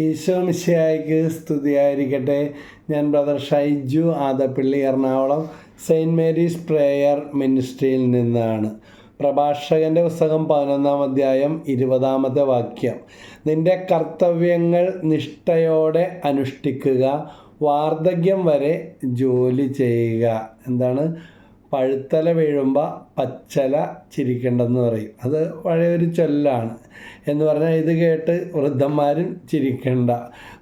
ഈശോ മിശിയായിക്ക് സ്തുതിയായിരിക്കട്ടെ. ഞാൻ brother Shaiju Adappally Ernakulam saint Mary's prayer മിനിസ്ട്രിയിൽ നിന്നാണ്. പ്രഭാഷകന്റെ പുസ്തകം പതിനൊന്നാം അധ്യായം ഇരുപതാമത്തെ വാക്യം. നിന്റെ കർത്തവ്യങ്ങൾ നിഷ്ഠയോടെ അനുഷ്ഠിക്കുക വാർദ്ധക്യം വരെ ജോലി ചെയ്യുക. എന്താണ്? പഴുത്തല വീഴുമ്പോൾ പച്ചല ചിരിക്കേണ്ടെന്ന് പറയും. അത് പഴയൊരു ചൊല്ലാണ്. എന്ന് പറഞ്ഞാൽ ഇത് കേട്ട് വൃദ്ധന്മാരും ചിരിക്കണ്ട.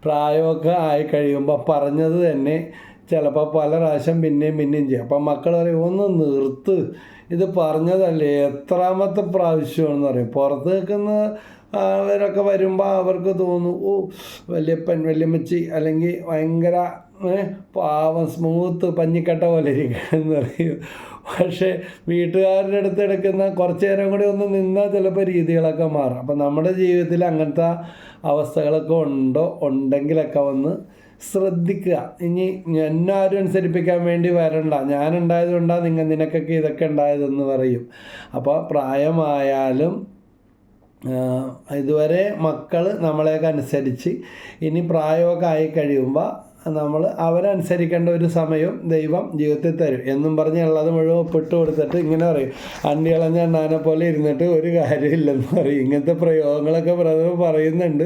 പ്രായമൊക്കെ ആയി കഴിയുമ്പോൾ പറഞ്ഞത് തന്നെ ചിലപ്പോൾ പല പ്രാവശ്യം പിന്നെയും പിന്നെയും ചെയ്യും. അപ്പം മക്കൾ പറയും ഒന്ന് നിർത്ത്. ഇത് പറഞ്ഞതല്ലേ? എത്രാമത്തെ പ്രാവശ്യമാണെന്ന് പറയും. പുറത്ത് നിൽക്കുന്ന അവരൊക്കെ വരുമ്പോൾ അവർക്ക് തോന്നും ഓ വല്യപ്പൻ വല്യമ്മച്ചി അല്ലെങ്കിൽ ഭയങ്കര പാവം സ്മൂത്ത് പഞ്ഞിക്കട്ട പോലെ ഇരിക്കുകയെന്ന് പറയും. പക്ഷേ വീട്ടുകാരുടെ അടുത്ത് എടുക്കുന്ന കുറച്ച് നേരം കൂടി ഒന്ന് നിന്നാൽ ചിലപ്പോൾ രീതികളൊക്കെ മാറും. അപ്പം നമ്മുടെ ജീവിതത്തിൽ അങ്ങനത്തെ അവസ്ഥകളൊക്കെ ഉണ്ടോ? ഉണ്ടെങ്കിലൊക്കെ ഒന്ന് ശ്രദ്ധിക്കുക. ഇനി എന്നെ ആരും അനുസരിപ്പിക്കാൻ വേണ്ടി വരണ്ട. ഞാനുണ്ടായത് കൊണ്ടാണ് നിങ്ങൾ നിനക്കൊക്കെ ഇതൊക്കെ ഉണ്ടായതെന്ന് പറയും. അപ്പോൾ പ്രായമായാലും ഇതുവരെ മക്കൾ നമ്മളെയൊക്കെ അനുസരിച്ച് ഇനി പ്രായമൊക്കെ ആയി കഴിയുമ്പോൾ നമ്മൾ അവരനുസരിക്കേണ്ട ഒരു സമയവും ദൈവം ജീവിതത്തിൽ തരും. എന്നും പറഞ്ഞ് ഉള്ളത് മുഴുവൻ ഒപ്പിട്ട് കൊടുത്തിട്ട് ഇങ്ങനെ പറയും. അണ്ടി കളഞ്ഞ അണ്ണാനെ പോലെ ഇരുന്നിട്ട് ഒരു കാര്യമില്ലെന്ന് പറയും. ഇങ്ങനത്തെ പ്രയോഗങ്ങളൊക്കെ ബ്രദർ പറയുന്നുണ്ട്.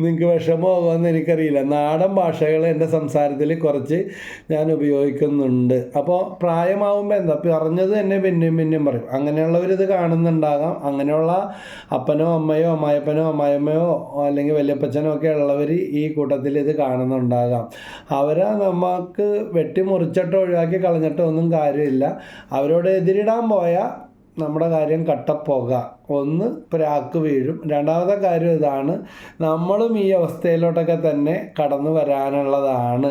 നിങ്ങൾക്ക് വിഷമമാകുമെന്ന് എനിക്കറിയില്ല. നാടൻ ഭാഷകൾ എന്റെ സംസാരത്തിൽ കുറച്ച് ഞാൻ ഉപയോഗിക്കുന്നുണ്ട്. അപ്പോൾ പ്രായമാവുമ്പോൾ എന്താ? പറഞ്ഞത് തന്നെ പിന്നെയും പിന്നെയും പറയും. അങ്ങനെയുള്ളവരിത് കാണുന്നുണ്ടാകാം. അങ്ങനെയുള്ള അപ്പനോ അമ്മയോ അമ്മായപ്പനോ അമ്മായമ്മയോ അല്ലെങ്കിൽ വല്യപ്പച്ചനോ ഒക്കെ ഉള്ളവർ ഈ കൂട്ടത്തിൽ ഇത് കാണുന്നുണ്ടാകാം. അവരെ നമുക്ക് വെട്ടിമുറിച്ചിട്ടോ ഒഴിവാക്കി കളഞ്ഞിട്ടോ ഒന്നും കാര്യമില്ല. അവരോട് എതിരിടാൻ പോയാൽ നമ്മുടെ കാര്യം കട്ടപ്പോക. ഒന്ന് പ്രാക്ക് വീഴും. രണ്ടാമത്തെ കാര്യം ഇതാണ് നമ്മളും ഈ അവസ്ഥയിലോട്ടൊക്കെ തന്നെ കടന്നു വരാനുള്ളതാണ്.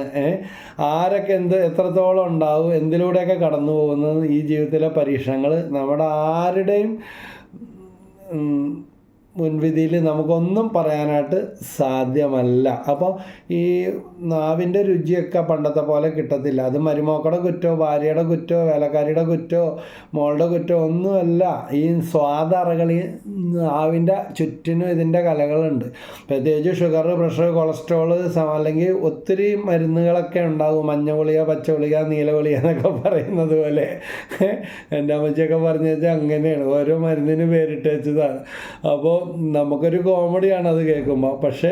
ആരൊക്കെ എന്ത് എത്രത്തോളം ഉണ്ടാവും എന്തിലൂടെയൊക്കെ കടന്നു പോകുന്നത് ഈ ജീവിതത്തിലെ പരീക്ഷണങ്ങൾ നമ്മുടെ ആരുടെയും മുൻവിധിയിൽ നമുക്കൊന്നും പറയാനായിട്ട് സാധ്യമല്ല. അപ്പോൾ ഈ നാവിന്റെ രുചിയൊക്കെ പണ്ടത്തെ പോലെ കിട്ടത്തില്ല. അത് മരുമക്കളുടെ കുറ്റോ ഭാര്യയുടെ കുറ്റോ വേലക്കാരിയുടെ കുറ്റോ മോളുടെ കുറ്റോ ഒന്നുമല്ല. ഈ സ്വാദറകൾ ഈ നാവിന്റെ ചുറ്റിനും ഇതിന്റെ കലകളുണ്ട്. പ്രത്യേകിച്ച് ഷുഗർ പ്രഷർ കൊളസ്ട്രോൾ അല്ലെങ്കിൽ ഒത്തിരി മരുന്നുകളൊക്കെ ഉണ്ടാകും മഞ്ഞ ഗുളിക പച്ച ഗുളിക നീല ഗുളിക എന്നൊക്കെ പറയുന്നത് പോലെ. എന്റെ അമ്മച്ചിയൊക്കെ പറഞ്ഞു വെച്ചാൽ അങ്ങനെയാണ്. ഓരോ മരുന്നിന് പേരിട്ട് വെച്ചതാണ്. അപ്പോൾ നമുക്കൊരു കോമഡിയാണ് അത് കേൾക്കുമ്പോൾ പക്ഷേ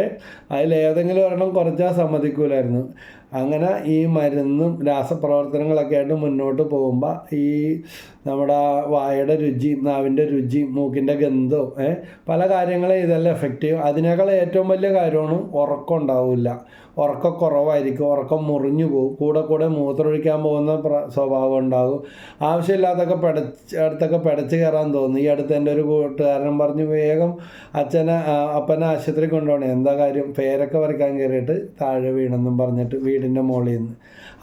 അതിലേതെങ്കിലും ഒരെണ്ണം കുറച്ചാൽ സമ്മതിക്കൂലായിരുന്നു. അങ്ങനെ ഈ മരുന്നും രാസപ്രവർത്തനങ്ങളൊക്കെ ആയിട്ട് മുന്നോട്ട് പോകുമ്പോൾ ഈ നമ്മുടെ വായയുടെ രുചി നാവിന്റെ രുചി മൂക്കിന്റെ ഗന്ധവും പല കാര്യങ്ങളെ ഇതെല്ലാം എഫക്റ്റ് ചെയ്യും. അതിനേക്കാൾ ഏറ്റവും വലിയ കാര്യമാണ് ഉറക്കം ഉണ്ടാവില്ല. ഉറക്കം കുറവായിരിക്കും ഉറക്കം മുറിഞ്ഞു പോകും. കൂടെ കൂടെ മൂത്രമൊഴിക്കാൻ പോകുന്ന പ്ര സ്വഭാവം ഉണ്ടാകും. ആവശ്യമില്ലാത്തൊക്കെ പെടച്ച് അടുത്തൊക്കെ പെടച്ച് കയറാൻ തോന്നും. ഈ അടുത്ത് എന്റെ ഒരു കൂട്ടുകാരൻ പറഞ്ഞു വേഗം അച്ഛനെ അപ്പനെ ആശുപത്രി കൊണ്ടുപോകണേ. എന്താ കാര്യം? പേരൊക്കെ വരയ്ക്കാൻ കയറിയിട്ട് താഴെ വീണെന്നും പറഞ്ഞിട്ട് വീടിന്റെ മുകളിൽ നിന്ന്.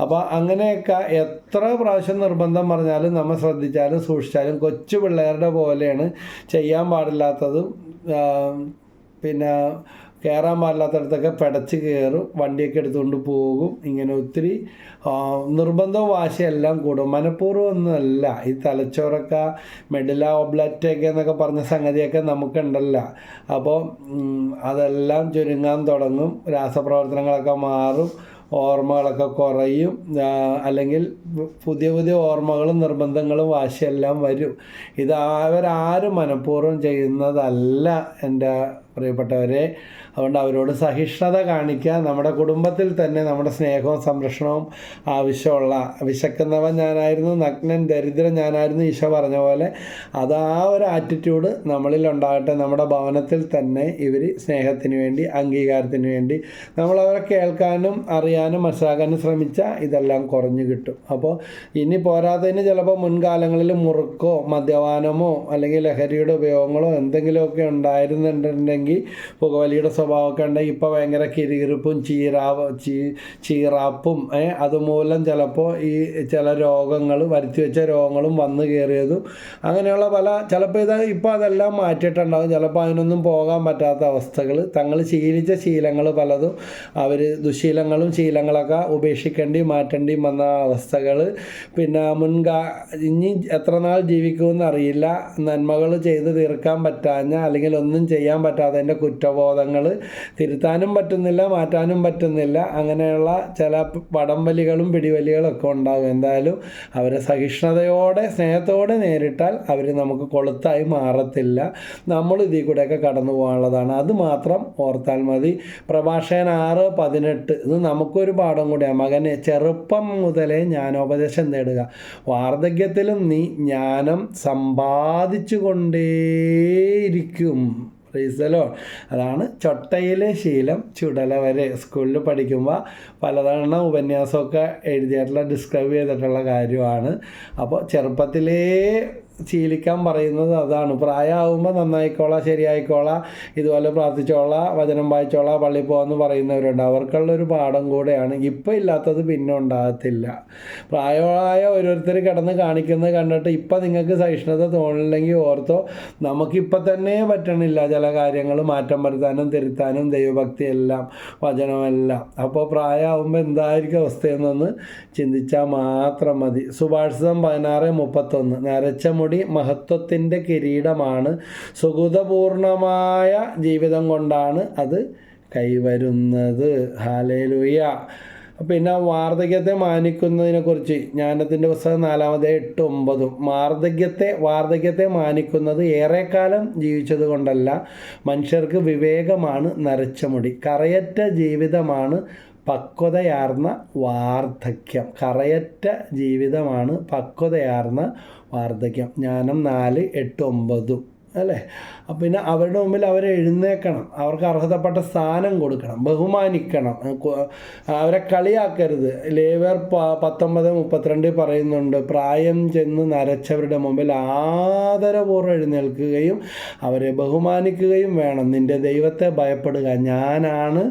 അപ്പോൾ അങ്ങനെയൊക്കെ എത്ര പ്രാവശ്യം നിർബന്ധം പറഞ്ഞാലും നമ്മൾ ശ്രദ്ധിച്ചാലും സൂക്ഷിച്ചാലും കൊച്ചു പിള്ളേരുടെ പോലെയാണ് ചെയ്യാൻ പാടില്ലാത്തതും പിന്നെ കയറാൻ പാടില്ലാത്തടത്തൊക്കെ പിടച്ച് കയറും വണ്ടിയൊക്കെ എടുത്തുകൊണ്ട് പോകും. ഇങ്ങനെ ഒത്തിരി നിർബന്ധവും വാശിയെല്ലാം കൂടും. മനഃപൂർവം ഒന്നുമല്ല. ഈ തലച്ചോറൊക്കെ മെഡില ഒബ്ലറ്റൊക്കെ എന്നൊക്കെ പറഞ്ഞ സംഗതിയൊക്കെ നമുക്കുണ്ടല്ല. അപ്പോൾ അതെല്ലാം ചുരുങ്ങാൻ തുടങ്ങും. രാസപ്രവർത്തനങ്ങളൊക്കെ മാറും. ഓർമ്മകളൊക്കെ കുറയും. അല്ലെങ്കിൽ പുതിയ പുതിയ ഓർമ്മകളും നിർബന്ധങ്ങളും വാശിയെല്ലാം വരും. ഇത് അവരാരും മനഃപൂർവം ചെയ്യുന്നതല്ല എന്റെ പ്രിയപ്പെട്ടവരെ അതുകൊണ്ട് അവരോട് സഹിഷ്ണുത കാണിക്കുക നമ്മുടെ കുടുംബത്തിൽ തന്നെ നമ്മുടെ സ്നേഹവും സംരക്ഷണവും ആവശ്യമുള്ള വിശക്കുന്നവൻ ഞാനായിരുന്നു നഗ്നൻ ദരിദ്രൻ ഞാനായിരുന്നു ഈശോ പറഞ്ഞ പോലെ അത് ആ ഒരു ആറ്റിറ്റ്യൂഡ് നമ്മളിൽ ഉണ്ടാകട്ടെ. നമ്മുടെ ഭവനത്തിൽ തന്നെ ഇവർ സ്നേഹത്തിന് വേണ്ടി അംഗീകാരത്തിന് വേണ്ടി നമ്മളവരെ കേൾക്കാനും അറിയാനും മനസ്സിലാക്കാനും ശ്രമിച്ചാൽ ഇതെല്ലാം കുറഞ്ഞു കിട്ടും. അപ്പോൾ ഇനി പോരാത്തതിന് ചിലപ്പോൾ മുൻകാലങ്ങളിൽ മുറുക്കോ മദ്യപാനമോ അല്ലെങ്കിൽ ലഹരിയുടെ ഉപയോഗങ്ങളോ എന്തെങ്കിലുമൊക്കെ ഉണ്ടായിരുന്നുണ്ടെങ്കിൽ പുകവലിയുടെ സ്വഭാവമൊക്കെ ഉണ്ടെങ്കിൽ ഇപ്പോൾ ഭയങ്കര കിരികിരിപ്പും ചീറാവ് ചീ ചീറാപ്പും അതുമൂലം ചിലപ്പോൾ ഈ ചില രോഗങ്ങൾ വരുത്തി വെച്ച രോഗങ്ങളും വന്നു കയറിയതും അങ്ങനെയുള്ള പല ചിലപ്പോൾ ഇത് ഇപ്പോൾ അതെല്ലാം മാറ്റിയിട്ടുണ്ടാകും ചിലപ്പോൾ അതിനൊന്നും പോകാൻ പറ്റാത്ത അവസ്ഥകൾ. തങ്ങൾ ശീലിച്ച ശീലങ്ങൾ പലതും അവർ ദുശീലങ്ങളും ശീലങ്ങളൊക്കെ ഉപേക്ഷിക്കേണ്ടി മാറ്റേണ്ടിയും വന്ന അവസ്ഥകൾ. പിന്നെ മുൻകാ ഇനി എത്ര നാൾ ജീവിക്കുമെന്ന് അറിയില്ല. നന്മകൾ ചെയ്ത് തീർക്കാൻ പറ്റാഞ്ഞ അല്ലെങ്കിൽ ഒന്നും ചെയ്യാൻ പറ്റാത്തതിന്റെ കുറ്റബോധങ്ങൾ തിരുത്താനും പറ്റുന്നില്ല മാറ്റാനും പറ്റുന്നില്ല. അങ്ങനെയുള്ള ചില വടംവലികളും പിടിവലികളൊക്കെ ഉണ്ടാകും. എന്തായാലും അവരെ സഹിഷ്ണുതയോടെ സ്നേഹത്തോടെ നേരിട്ടാൽ അവർ നമുക്ക് കൊളുത്തായി മാറത്തില്ല. നമ്മൾ ഇതിൽ കൂടെയൊക്കെ കടന്നു പോകാനുള്ളതാണ്. അത് മാത്രം ഓർത്താൽ മതി. പ്രഭാഷകൻ ആറ് പതിനെട്ട്. ഇത് നമുക്കൊരു പാഠം കൂടിയാണ്. മകനെ ചെറുപ്പം മുതലേ ജ്ഞാനോപദേശം നേടുക. വാർദ്ധക്യത്തിലും നീ ജ്ഞാനം സമ്പാദിച്ചു കൊണ്ടേയിരിക്കും റീസലോ അതാണ് ചൊട്ടയിലെ ശീലം ചുടല വരെ. സ്കൂളിൽ പഠിക്കുമ്പോൾ പലതവണ ഉപന്യാസമൊക്കെ എഴുതിയിട്ടുള്ള ഡിസ്ക്രൈബ് ചെയ്തിട്ടുള്ള കാര്യമാണ്. അപ്പോൾ ചെറുപ്പത്തിലേ ശീലിക്കാൻ പറയുന്നത് അതാണ്. പ്രായമാകുമ്പോൾ നന്നായിക്കോളാം ശരിയായിക്കോളാം ഇതുപോലെ പ്രാർത്ഥിച്ചോളാം വചനം വായിച്ചോളാം പള്ളിയിൽ പോകാമെന്ന് പറയുന്നവരുണ്ട്. അവർക്കുള്ളൊരു പാഠം കൂടെയാണ്. ഇപ്പം ഇല്ലാത്തത് പിന്നെ ഉണ്ടാകത്തില്ല. പ്രായമായ ഓരോരുത്തർ കിടന്ന് കാണിക്കുന്നത് കണ്ടിട്ട് ഇപ്പം നിങ്ങൾക്ക് സഹിഷ്ണുത തോന്നില്ലെങ്കിൽ ഓർത്തോ നമുക്കിപ്പം തന്നെ പറ്റണില്ല ചില കാര്യങ്ങൾ മാറ്റം വരുത്താനും തിരുത്താനും ദൈവഭക്തി എല്ലാം വചനമെല്ലാം അപ്പോൾ പ്രായമാകുമ്പോൾ എന്തായിരിക്കും അവസ്ഥയെന്നൊന്ന് ചിന്തിച്ചാൽ മാത്രം മതി. സുഭാഷിതം പതിനാറ് മുപ്പത്തൊന്ന്. നരച്ച മുടി മഹത്വത്തിന്റെ കിരീടമാണ്. സുഗതപൂർണമായ ജീവിതം കൊണ്ടാണ് അത് കൈവരുന്നത്. ഹാലേലുയ പിന്നെ വാർദ്ധക്യത്തെ മാനിക്കുന്നതിനെക്കുറിച്ച് ജ്ഞാനത്തിന്റെ പുസ്തകം നാലാമത് എട്ട് ഒമ്പതും വാർദ്ധക്യത്തെ വാർദ്ധക്യത്തെ മാനിക്കുന്നത് ഏറെക്കാലം ജീവിച്ചത് കൊണ്ടല്ല മനുഷ്യർക്ക് വിവേകമാണ് നരച്ച മുടി കറയറ്റ ജീവിതമാണ് പക്വതയാർന്ന വാർദ്ധക്യം. കറയറ്റ ജീവിതമാണ് പക്വതയാർന്ന വാർദ്ധക്യം. ജ്ഞാനം നാല് എട്ട് ഒമ്പതും അല്ലേ? അപ്പം പിന്നെ അവരുടെ മുമ്പിൽ അവരെ എഴുന്നേക്കണം. അവർക്ക് അർഹതപ്പെട്ട സ്ഥാനം കൊടുക്കണം. ബഹുമാനിക്കണം. അവരെ കളിയാക്കരുത്. ലേവർ പത്തൊമ്പത് മുപ്പത്തിരണ്ട് പറയുന്നുണ്ട് പ്രായം ചെന്ന് നരച്ചവരുടെ മുമ്പിൽ ആദരപൂർവം എഴുന്നേൽക്കുകയും അവരെ ബഹുമാനിക്കുകയും വേണം. നിന്റെ ദൈവത്തെ ഭയപ്പെടുക. ഞാനാണ്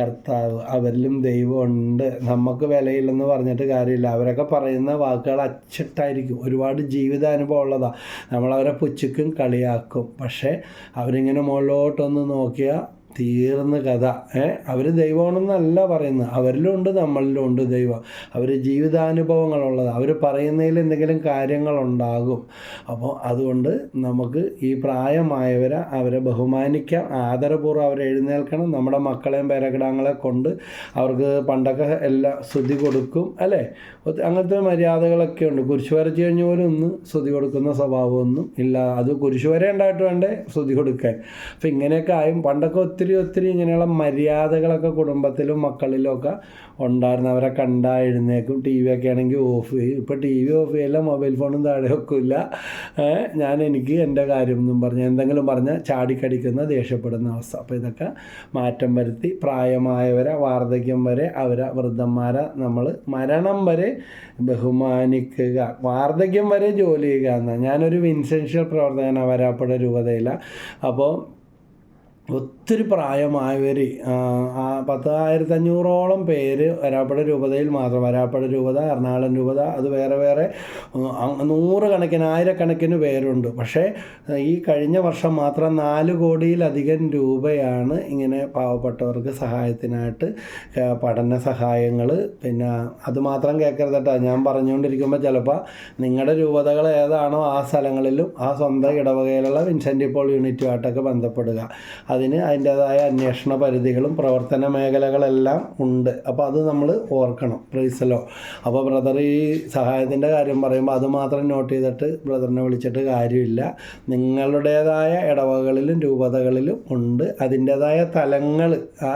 കർത്താവ് അവരിലും ദൈവമുണ്ട്. നമുക്ക് വിലയില്ലെന്ന് പറഞ്ഞിട്ട് കാര്യമില്ല. അവരൊക്കെ പറയുന്ന വാക്കുകൾ അച്ചിട്ടായിരിക്കും. ഒരുപാട് ജീവിതാനുഭവം ഉള്ളതാണ് നമ്മളവരെ പുച്ഛിക്കും കളിയാക്കും. പക്ഷേ അവരിങ്ങനെ മുകളിലോട്ടൊന്ന് നോക്കിയാൽ തീർന്ന് കഥ. അവർ ദൈവമാണെന്നല്ല പറയുന്നത്. അവരിലും ഉണ്ട് നമ്മളിലും ഉണ്ട് ദൈവം. അവർ ജീവിതാനുഭവങ്ങളുള്ളത് അവർ പറയുന്നതിൽ എന്തെങ്കിലും കാര്യങ്ങളുണ്ടാകും അപ്പോൾ അതുകൊണ്ട് നമുക്ക് ഈ പ്രായമായവരെ അവരെ ബഹുമാനിക്കാം. ആദരപൂർവം അവരെ എഴുന്നേൽക്കണം. നമ്മുടെ മക്കളെയും പേരക്കിടാങ്ങളെ കൊണ്ട് അവർക്ക് പണ്ടൊക്കെ എല്ലാ സ്തുതി കൊടുക്കും അല്ലേ? അങ്ങനത്തെ മര്യാദകളൊക്കെ ഉണ്ട്. കുരിശ് വരച്ച് കഴിഞ്ഞ പോലും ഒന്ന് സ്തുതി കൊടുക്കുന്ന സ്വഭാവമൊന്നും ഇല്ല. അത് കുരിശ് വരെ ഉണ്ടായിട്ട് വേണ്ടേ? സ്തുതി കൊടുക്കാൻ. അപ്പം ഇങ്ങനെയൊക്കെ ആയും. പണ്ടൊക്കെ ഒത്തിരി ഒത്തിരി ഒത്തിരി ഇങ്ങനെയുള്ള മര്യാദകളൊക്കെ കുടുംബത്തിലും മക്കളിലും ഒക്കെ ഉണ്ടായിരുന്നു. അവരെ കണ്ടാ എഴുന്നേക്കും ടി വി ഒക്കെ ആണെങ്കിൽ ഓഫ് ചെയ്യും. ഇപ്പോൾ ടി വി ഓഫ് ചെയ്യില്ല മൊബൈൽ ഫോണും താഴെ വെക്കില്ല ഞാൻ എനിക്ക് എന്റെ കാര്യം എന്നും പറഞ്ഞ് എന്തെങ്കിലും പറഞ്ഞാൽ ചാടിക്കടിക്കുന്ന ദേഷ്യപ്പെടുന്ന അവസ്ഥ. അപ്പോൾ ഇതൊക്കെ മാറ്റം വരുത്തി പ്രായമായവരെ വാർദ്ധക്യം വരെ അവരെ വൃദ്ധന്മാരെ നമ്മൾ മരണം വരെ ബഹുമാനിക്കുക. വാർദ്ധക്യം വരെ ജോലി ചെയ്യുക എന്നാൽ ഞാനൊരു വിൻസെൻഷ്യൽ പ്രവർത്തകനാണ് വരാപ്പുഴ രൂപതയില്ല അപ്പോൾ ഒത്തിരി പ്രായമായവർ പത്തായിരത്തി അഞ്ഞൂറോളം പേര് വരാപ്പുഴ രൂപതയിൽ മാത്രം വരാപ്പുഴ രൂപത എറണാകുളം രൂപത അത് വേറെ വേറെ നൂറുകണക്കിന് ആയിരക്കണക്കിന് പേരുണ്ട്. പക്ഷേ ഈ കഴിഞ്ഞ വർഷം മാത്രം നാല് കോടിയിലധികം രൂപയാണ് ഇങ്ങനെ പാവപ്പെട്ടവർക്ക് സഹായത്തിനായിട്ട് പഠന സഹായങ്ങൾ പിന്നെ അതുമാത്രം കേൾക്കരുത് കേട്ടോ ഞാൻ പറഞ്ഞുകൊണ്ടിരിക്കുമ്പോൾ ചിലപ്പോൾ നിങ്ങളുടെ രൂപതകൾ ഏതാണോ ആ സ്ഥലങ്ങളിലും ആ സ്വന്തം ഇടവകയിലുള്ള വിൻസെന്റ് പോൾ യൂണിറ്റുമായിട്ടൊക്കെ ബന്ധപ്പെടുക. അതിന് അതിന്റേതായ അന്വേഷണ പരിധികളും പ്രവർത്തന മേഖലകളെല്ലാം ഉണ്ട്. അപ്പോൾ അത് നമ്മൾ ഓർക്കണം പ്രൈസലോ. അപ്പോൾ ബ്രദർ ഈ സഹായത്തിന്റെ കാര്യം പറയുമ്പോൾ അത് മാത്രം നോട്ട് ചെയ്തിട്ട് ബ്രദറിനെ വിളിച്ചിട്ട് കാര്യമില്ല. നിങ്ങളുടേതായ ഇടവകളിലും രൂപതകളിലും ഉണ്ട്. അതിന്റേതായ തലങ്ങൾ ആ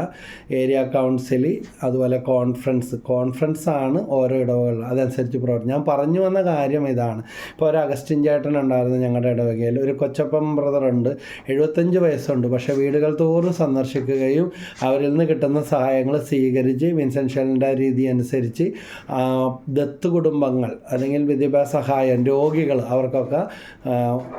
ഏരിയ കൗൺസിൽ അതുപോലെ കോൺഫറൻസ്. കോൺഫറൻസ് ആണ് ഓരോ ഇടവകളിലും അതനുസരിച്ച് പ്രവർത്തിക്കും ഞാൻ പറഞ്ഞു വന്ന കാര്യം ഇതാണ്. ഇപ്പോൾ ഒരു അഗസ്റ്റിൻ ചേട്ടൻ ഉണ്ടായിരുന്നു ഞങ്ങളുടെ ഇടവകയിൽ. ഒരു കൊച്ചപ്പം ബ്രദറുണ്ട്. എഴുപത്തഞ്ച് വയസ്സുണ്ട്. പക്ഷേ വീടുകൾ തോറും സന്ദർശിക്കുകയും അവരിൽ നിന്ന് കിട്ടുന്ന സഹായങ്ങൾ സ്വീകരിച്ച് വിൻസെൻഷ്യലിന്റെ രീതി അനുസരിച്ച് ദത്ത് കുടുംബങ്ങൾ അല്ലെങ്കിൽ വിദ്യാഭ്യാസ സഹായം രോഗികൾ അവർക്കൊക്കെ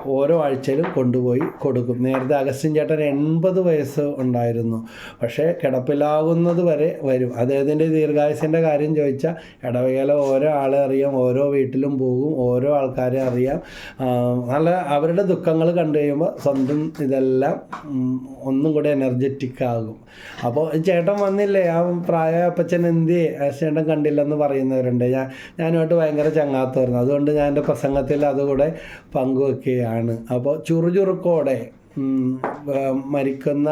ഓരോ ആഴ്ചയിലും കൊണ്ടുപോയി കൊടുക്കും. നേരത്തെ അഗസ്റ്റിൻ ചേട്ടൻ എൺപത് വയസ്സ് ഉണ്ടായിരുന്നു. പക്ഷേ കിടപ്പിലാകുന്നത് വരെ വരും. അദ്ദേഹത്തിന്റെ ദീർഘായുസിന്റെ കാര്യം ചോദിച്ചാൽ ഇടവകയിലെ ഓരോ ആളെ അറിയാം ഓരോ വീട്ടിലും പോകും ഓരോ ആൾക്കാരെ അറിയാം. നല്ല അവരുടെ ദുഃഖങ്ങൾ കണ്ടു കഴിയുമ്പോൾ സ്വന്തം ഇതെല്ലാം ഒന്നും കൂടി എനർജറ്റിക് ആകും. അപ്പോൾ ചേട്ടൻ വന്നില്ലേ? ആ പ്രായ അപ്പച്ചൻ എന്ത് ചേട്ടൻ കണ്ടില്ലെന്ന് പറയുന്നവരുണ്ട്. ഞാൻ ഞാനുമായിട്ട് ഭയങ്കര ചങ്ങാത്തവരുന്നു അതുകൊണ്ട് ഞാൻ എന്റെ പ്രസംഗത്തിൽ അതുകൂടെ പങ്കുവെക്കുകയാണ്. അപ്പോൾ ചുറുചുറുക്കോടെ മരിക്കുന്ന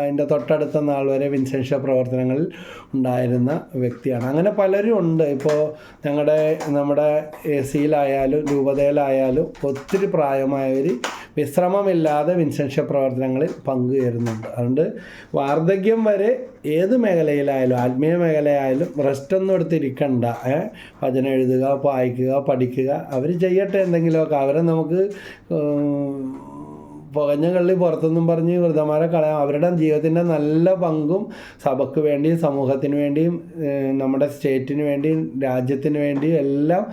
അതിന്റെ തൊട്ടടുത്ത നാൾ വരെ വിൻസെൻഷ്യ പ്രവർത്തനങ്ങളിൽ ഉണ്ടായിരുന്ന വ്യക്തിയാണ്. അങ്ങനെ പലരും ഉണ്ട്. ഇപ്പോൾ ഞങ്ങളുടെ നമ്മുടെ എ സിയിലായാലും രൂപതയിലായാലും ഒത്തിരി പ്രായമായവർ വിശ്രമമില്ലാതെ വിൻസെൻഷ്യ പ്രവർത്തനങ്ങളിൽ പങ്കുചേരുന്നുണ്ട്. അതുകൊണ്ട് വാർദ്ധക്യം വരെ ഏത് മേഖലയിലായാലും ആത്മീയ മേഖലയായാലും റെസ്റ്റ് ഒന്നും എടുത്തിരിക്കണ്ട വചനം എഴുതുക വായിക്കുക പഠിക്കുക. അവർ ചെയ്യട്ടെ എന്തെങ്കിലുമൊക്കെ. അവരെ നമുക്ക് പുകഞ്ഞ കള്ളി പുറത്തൊന്നും പറഞ്ഞ് വൃതമാരെ കളയാം. അവരുടെ ജീവിതത്തിന്റെ നല്ല പങ്കും സഭയ്ക്ക് വേണ്ടിയും സമൂഹത്തിന് വേണ്ടിയും നമ്മുടെ സ്റ്റേറ്റിന് വേണ്ടിയും രാജ്യത്തിന് വേണ്ടിയും എല്ലാം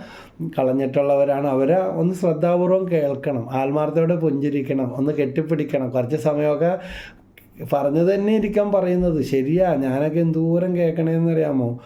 കളഞ്ഞിട്ടുള്ളവരാണ്. അവരെ ഒന്ന് ശ്രദ്ധാപൂർവം കേൾക്കണം. ആത്മാർത്ഥയോടെ പുഞ്ചിരിക്കണം. ഒന്ന് കെട്ടിപ്പിടിക്കണം. കുറച്ച് സമയമൊക്കെ പറഞ്ഞു തന്നെ ഇരിക്കാൻ പറയുന്നത്. ശരിയാ ഞാനൊക്കെ എന്തോരം കേൾക്കണേന്നറിയാമോ?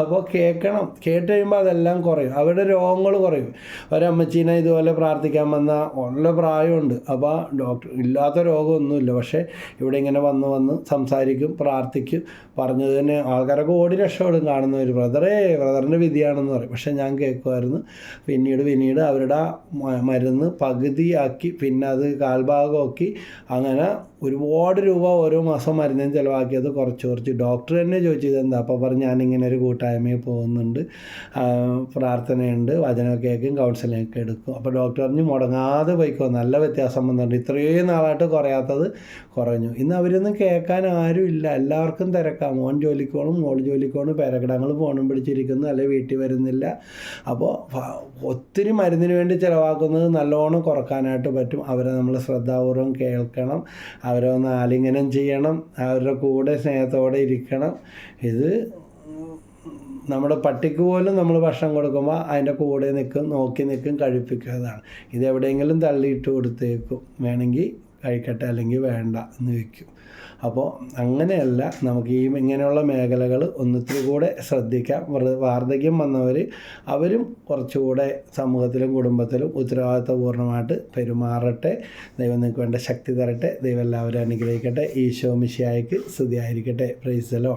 അപ്പോൾ കേൾക്കണം. കേട്ട് കഴിയുമ്പോൾ അതെല്ലാം കുറയും. അവരുടെ രോഗങ്ങൾ കുറയും. ഒരമ്മച്ചീനെ ഇതുപോലെ പ്രാർത്ഥിക്കാൻ വന്ന ഉള്ള പ്രായമുണ്ട്. അപ്പോൾ ഡോക്ടർ ഇല്ലാത്ത രോഗമൊന്നുമില്ല. പക്ഷേ ഇവിടെ ഇങ്ങനെ വന്ന് വന്ന് സംസാരിക്കും പ്രാർത്ഥിക്കും. പറഞ്ഞത് തന്നെ ആൾക്കാരൊക്കെ ഓടി രക്ഷപ്പെടും ഒരു ബ്രദറേ ബ്രദറിന്റെ വിധിയാണെന്ന് പറയും. പക്ഷേ ഞാൻ കേൾക്കുമായിരുന്നു. പിന്നീട് പിന്നീട് അവരുടെ മരുന്ന് പകുതിയാക്കി. പിന്നെ അത് കാൽഭാഗമാക്കി. അങ്ങനെ out. ഒരുപാട് രൂപ ഓരോ മാസം മരുന്നിന് ചിലവാക്കിയത് കുറച്ച് കുറച്ച്. ഡോക്ടർ തന്നെ ചോദിച്ചത് എന്താ അപ്പോൾ പറഞ്ഞ് ഞാനിങ്ങനെ ഒരു കൂട്ടായ്മയിൽ പോകുന്നുണ്ട്. പ്രാർത്ഥനയുണ്ട് വചനമൊക്കെ കേൾക്കും കൗൺസിലിംഗ് ഒക്കെ എടുക്കും. അപ്പോൾ ഡോക്ടർ പറഞ്ഞു മുടങ്ങാതെ പോയിക്കോ നല്ല വ്യത്യാസം വന്നിട്ടുണ്ട്. ഇത്രയും നാളായിട്ട് കുറയാത്തത് കുറഞ്ഞു. ഇന്ന് അവരൊന്നും കേൾക്കാൻ ആരും ഇല്ല. എല്ലാവർക്കും തിരക്കാം. മോൻ ജോലിക്ക് പോകണം മോൾ ജോലിക്ക് പോകണം പേരക്കിടങ്ങൾ ഫോണും പിടിച്ചിരിക്കുന്നു അല്ലെ വീട്ടിൽ വരുന്നില്ല. അപ്പോൾ ഒത്തിരി മരുന്നിന് വേണ്ടി ചിലവാക്കുന്നത് നല്ലോണം കുറക്കാനായിട്ട് പറ്റും. അവരെ നമ്മൾ ശ്രദ്ധാപൂർവം കേൾക്കണം. അവരെ ഒന്ന് ആലിംഗനം ചെയ്യണം അവരുടെ കൂടെ സ്നേഹത്തോടെ ഇരിക്കണം. ഇത് നമ്മുടെ പട്ടിക്ക് പോലും നമ്മൾ ഭക്ഷണം കൊടുക്കുമ്പോൾ അതിന്റെ കൂടെ നിൽക്കും നോക്കി നിൽക്കും കഴിപ്പിക്കുന്നതാണ് ഇത് എവിടെയെങ്കിലും തള്ളിയിട്ട് കൊടുത്തേക്കും. വേണമെങ്കിൽ കഴിക്കട്ടെ അല്ലെങ്കിൽ വേണ്ട എന്ന് വയ്ക്കും അപ്പോൾ അങ്ങനെയല്ല നമുക്ക് ഈ ഇങ്ങനെയുള്ള മേഖലകൾ ഒന്നിത്തിരി കൂടെ ശ്രദ്ധിക്കാം. വാർദ്ധക്യം വന്നവർ അവരും കുറച്ചുകൂടെ സമൂഹത്തിലും കുടുംബത്തിലും ഉത്തരവാദിത്വപൂർണമായിട്ട് പെരുമാറട്ടെ. ദൈവം നിങ്ങൾക്ക് വേണ്ട ശക്തി തരട്ടെ. ദൈവം എല്ലാവരും അനുഗ്രഹിക്കട്ടെ. ഈശോ മിശിയായിക്ക് സ്തുതിയായിരിക്കട്ടെ. പ്രൈസലോ